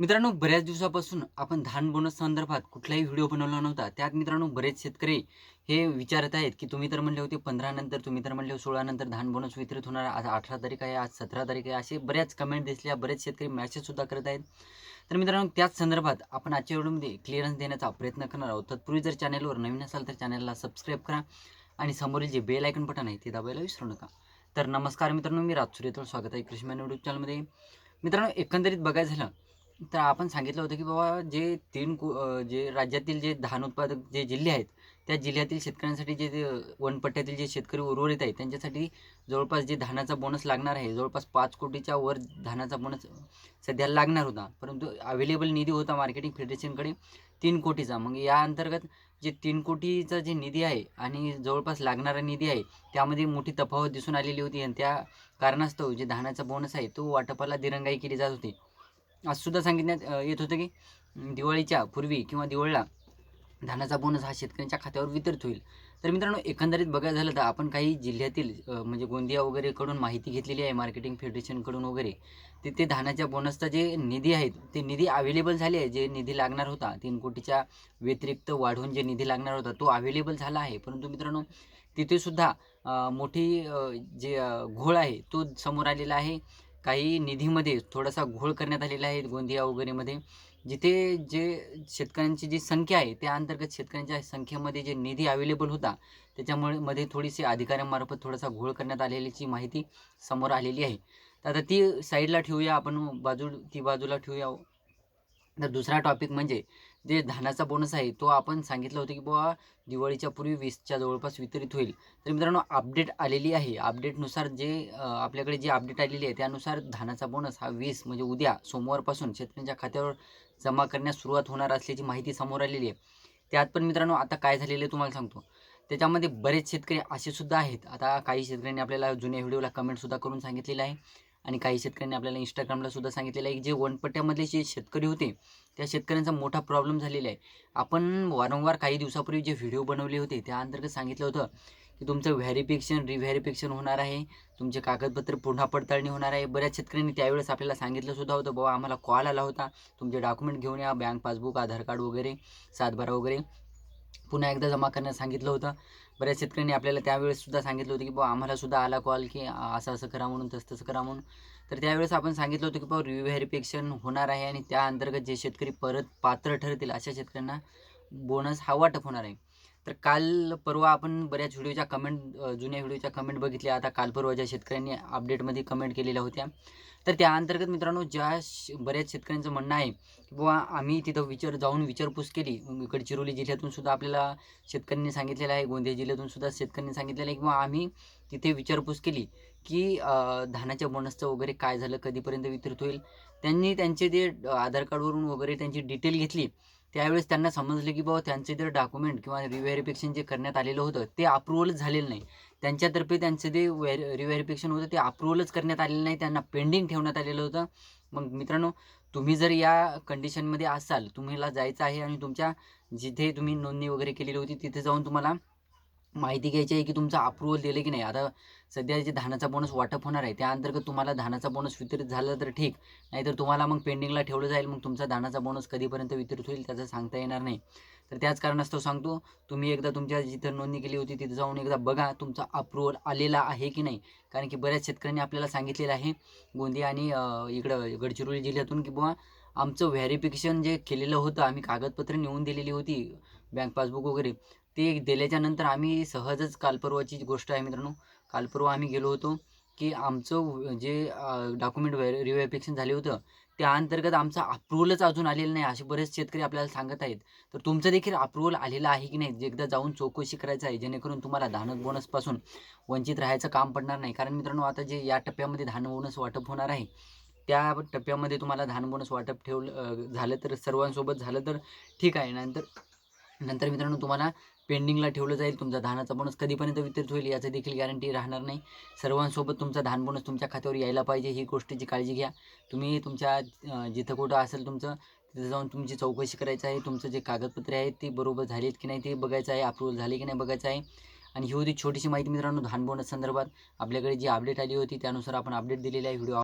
मित्रांनो बऱ्याच दिवसापासून आपण धान बोनस संदर्भात कुठलाही व्हिडिओ बनवला नव्हता. त्यात मित्रांनो बरेच शेतकरी हे विचारत आहेत की तुम्ही तर म्हणले होते पंधरा नंतर तुम्ही तर म्हणले सोळा नंतर धान बोनस वितरित होणार आज अठरा तारीख आहे आज सतरा तारीख आहे असे बऱ्याच कमेंट दिसल्या बरेच शेतकरी मॅसेज सुद्धा करत आहेत. तर मित्रांनो त्याच संदर्भात आपण आजच्या व्हिडिओमध्ये क्लिअरन्स देण्याचा प्रयत्न करणार आहोत. तत्पूर्वी जर चॅनलवर नवीन असाल तर चॅनलला सबस्क्राईब करा आणि समोरील जे बेल आयकन बटन आहे ते दाबायला विसरू नका. तर नमस्कार मित्रांनो मी राजसूर स्वागत आहे कृषी यूट्यूब चॅनलमध्ये मित्रांनो एकंदरीत बघायचं झालं तर आपण सांगितलं होतं की बाबा जे तीन कु जे राज्यातील जे धान उत्पादक जे जिल्हे आहेत त्या जिल्ह्यातील शेतकऱ्यांसाठी जे जे वनपट्ट्यातील जे शेतकरी उर्वरित आहेत त्यांच्यासाठी जवळपास जे धानाचा बोनस लागणार आहे जवळपास पाच कोटीच्या वर धानाचा बोनस सध्या लागणार होता. परंतु अवेलेबल निधी होता मार्केटिंग फेडरेशनकडे तीन कोटीचा. मग या अंतर्गत जे तीन कोटीचा जे निधी आहे आणि जवळपास लागणारा निधी आहे त्यामध्ये मोठी तफावत दिसून आलेली होती. आणि त्या कारणास्तव जे धानाचा बोनस आहे तो वाटपाला दिरंगाई केली जात होती. आज सुद्धा सांगितण्यात येत होतं की दिवाळीच्या पूर्वी किंवा दिवाळीला धानाचा बोनस हा शेतकऱ्यांच्या खात्यावर वितरित होईल. तर मित्रांनो एकंदरीत बघायला झालं तर आपण काही जिल्ह्यातील म्हणजे गोंदिया वगैरेकडून माहिती घेतलेली आहे मार्केटिंग फेडरेशनकडून वगैरे. तिथे धानाच्या बोनसचा जे निधी आहेत ते निधी अवेलेबल झाले आहे जे निधी लागणार होता. तीन कोटीच्या व्यतिरिक्त वाढवून जे निधी लागणार होता तो अवेलेबल झाला आहे. परंतु मित्रांनो तिथेसुद्धा मोठी जे घोळ आहे तो समोर आलेला आहे. काही निधीमध्ये थोडासा घोळ करण्यात आलेला आहे गोंदिया वगैरेमध्ये जिथे जे शेतकऱ्यांची जी संख्या आहे त्या अंतर्गत शेतकऱ्यांच्या संख्येमध्ये जे निधी अवेलेबल होता त्याच्यामुळे मध्ये थोडीशी अधिकाऱ्यांमार्फत थोडासा घोळ करण्यात आलेल्याची माहिती समोर आलेली आहे. तर आता ती साईडला ठेवूया आपण बाजू ती बाजूला ठेवूया. तर दुसरा टॉपिक म्हणजे जे धानाचा बोनस आहे तो आपण सांगितलं होतं की बुवा दिवाळीच्या पूर्वी वीसच्या जवळपास वितरित होईल. तर मित्रांनो अपडेट आलेली आहे. अपडेटनुसार जे आपल्याकडे जी अपडेट आलेली आहे त्यानुसार धानाचा बोनस हा वीस म्हणजे उद्या सोमवारपासून शेतकऱ्यांच्या खात्यावर जमा करण्यास सुरुवात होणार असल्याची माहिती समोर आलेली आहे. त्यात पण मित्रांनो आता काय झालेलं आहे तुम्हाला सांगतो. त्याच्यामध्ये बरेच शेतकरी असे सुद्धा आहेत. आता काही शेतकऱ्यांनी आपल्याला जुन्या व्हिडिओला कमेंटसुद्धा करून सांगितलेलं आहे. आणि काही शेतकऱ्यांनी आपल्याला इंस्टाग्रामला सुद्धा सांगितलेलं आहे की जे वनपट्ट्यामधले जे शेतकरी होते त्या शेतकऱ्यांचा मोठा प्रॉब्लेम झालेला आहे. आपण वारंवार काही दिवसापूर्वी जे व्हिडिओ बनवले होते त्या अंतर्गत सांगितलं होतं की तुमचं व्हॅरिफिकेशन रिव्हॅरिफिकेशन होणार आहे. तुमचे कागदपत्र पुन्हा पडताळणी होणार आहे. बऱ्याच शेतकऱ्यांनी त्यावेळेस आपल्याला सांगितलं सुद्धा होतं बाबा आम्हाला कॉल आला होता. तुमचे डॉक्युमेंट घेऊन या बँक पासबुक आधार कार्ड वगैरे सातबारा वगैरे. पुन्हा एकदा जमा करण्यास सांगितलं होतं. बऱ्याच शेतकऱ्यांनी आपल्याला त्यावेळेस सुद्धा सांगितलं होतं की बुवा आम्हाला सुद्धा आला कॉल की असं असं करा म्हणून तसं तसं करा म्हणून. तर त्यावेळेस आपण सांगितलं होतं की बाबा रिव्हॅरिफिकेशन होणार आहे आणि त्या अंतर्गत जे शेतकरी परत पात्र ठरतील अशा शेतकऱ्यांना बोनस हा वाटप होणार आहे. तर काल परवा आपण बऱ्याच व्हिडिओच्या कमेंट जुन्या व्हिडिओच्या कमेंट बघितल्या. आता काल परवा ज्या शेतकऱ्यांनी अपडेटमध्ये कमेंट केलेल्या होत्या. तर त्या अंतर्गत मित्रांनो ज्या बऱ्याच शेतकऱ्यांचं म्हणणं आहे की बाबा आम्ही तिथं विचार जाऊन विचारपूस केली. गडचिरोली जिल्ह्यातून सुद्धा आपल्याला शेतकऱ्यांनी सांगितलेलं आहे गोंदिया जिल्ह्यातून सुद्धा शेतकऱ्यांनी सांगितलेलं आहे की आम्ही तिथे विचारपूस केली. की धानाच्या बोनसचं वगैरे काय झालं कधीपर्यंत वितरित होईल त्यांनी त्यांचे ते आधार कार्डवरून वगैरे त्यांची डिटेल घेतली त्यावेळेस त्यांना समजलं की बाबा त्यांचे जे डॉक्युमेंट किंवा रिव्हेरिफिकेशन जे करण्यात आलेलं होतं ते अप्रुव्हलच झालेलं नाही. त्यांच्यातर्फे त्यांचं जे वे रिव्हेरिफिकेशन होतं ते अप्रुव्हलच करण्यात आलेलं नाही त्यांना पेंडिंग ठेवण्यात आलेलं होतं. मग मित्रांनो तुम्ही जर या कंडिशनमध्ये असाल तुम्हाला जायचं आहे आणि तुमच्या जिथे तुम्ही नोंदणी वगैरे केलेली होती तिथे जाऊन तुम्हाला माहिती घ्यायची आहे की तुमचं अप्रुव्हल दिलं की नाही? आता सध्या जे धानाचा बोनस वाटप होणार आहे त्या अंतर्गत तुम्हाला धानाचा बोनस वितरित झालं तर ठीक. नाहीतर तुम्हाला मग पेंडिंगला ठेवलं जाईल मग तुमचा धानाचा बोनस कधीपर्यंत वितरित होईल त्याचं सांगता येणार नाही. तर त्याच कारणास्तव सांगतो तुम्ही एकदा तुमच्या जिथं नोंदणी केली होती तिथं जाऊन एकदा बघा तुमचा अप्रुव्हल आलेला आहे की नाही. कारण की बऱ्याच शेतकऱ्यांनी आपल्याला सांगितलेलं आहे गोंदिया आणि इकडं गडचिरोली जिल्ह्यातून की बुवा आमचं व्हॅरिफिकेशन जे केलेलं होतं आम्ही कागदपत्र नेऊन दिलेली होती बँक पासबुक वगैरे. ते दिल्याच्या नंतर आम्ही सहजच कालपर्वाची गोष्ट आहे मित्रांनो. कालपर्वा आम्ही गेलो होतो की आमचं जे डॉक्युमेंट रिव्हॅरिफिकेशन झाले होतं त्या अंतर्गत आमचा अप्रुव्हलच अजून आलेलं नाही असे बरेच शेतकरी आपल्याला सांगत आहेत. तर तुमचं देखील अप्रुव्हल आलेलं आहे की नाही? एकदा जाऊन चौकशी करायचं आहे जेणेकरून तुम्हाला धान बोनसपासून वंचित राहायचं काम पडणार नाही. कारण मित्रांनो आता जे या टप्प्यामध्ये धान बोनस वाटप होणार आहे त्या टप्प्यामध्ये तुम्हाला धान बोनस वाटप ठेवलं झालं तर सर्वांसोबत झालं तर ठीक आहे. नंतर नंतर मित्रांनो तुम्हाला पेंडिंगला ठेवलं जाईल तुमचा धानाचा बोनस कधीपर्यंत वितरित होईल याचं देखील गॅरंटी राहणार नाही. सर्वांसोबत तुमचा धान बोनस तुमच्या खात्यावर यायला पाहिजे ही गोष्टीची काळजी घ्या. तुम्ही तुमच्या जिथं कुठं असेल तुमचं तिथं जाऊन तुमची चौकशी करायची आहे. तुमचं जे कागदपत्रे आहेत ती बरोबर झालीत की नाही ते बघायचं आहे अप्रूव्हल झाले की नाही बघायचं आहे. आणि ही होती छोटीशी माहिती मित्रांनो धान बोनस संदर्भात. आपल्याकडे जी अपडेट आली होती त्यानुसार आपण अपडेट दिलेली आहे. व्हिडिओ